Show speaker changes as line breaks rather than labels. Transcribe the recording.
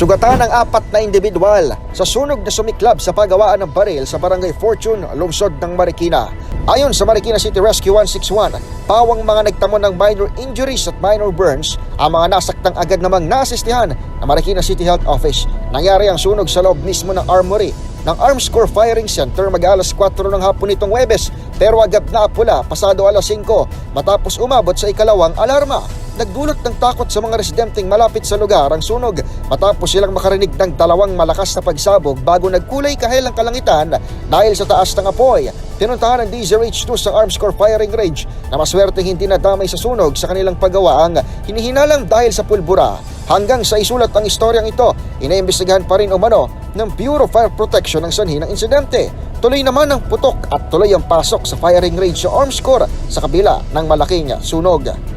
Sugatan ng apat na individual sa sunog na sumiklab sa paggawaan ng baril sa Barangay Fortune, lungsod ng Marikina. Ayon sa Marikina City Rescue 161, pawang mga nagtamo ng minor injuries at minor burns ang mga nasaktang agad namang naasistihan ng Marikina City Health Office. Nangyari ang sunog sa loob mismo ng armory ng Arms Corps Firing Center mag alas 4 ng hapon nitong Webes pero agad na apula pasado alas 5 matapos umabot sa ikalawang alarma. Nagdulot ng takot sa mga residenteng malapit sa lugar ang sunog matapos silang makarinig ng dalawang malakas na pagsabog bago nagkulay kahel ang kalangitan dahil sa taas ng apoy. Pinuntahan ng DZRH2 sa Arms Corps Firing Range na maswerteng hindi nadamay sa sunog sa kanilang paggawa ang hinihinalang dahil sa pulbura. Hanggang sa isulat ang istoryang ito, inaimbestigahan pa rin umano ng Bureau of Fire Protection ang sanhi ng insidente. Tuloy naman ang putok at tuloy ang pasok sa firing range sa Arms Corps sa kabila ng malaking sunog.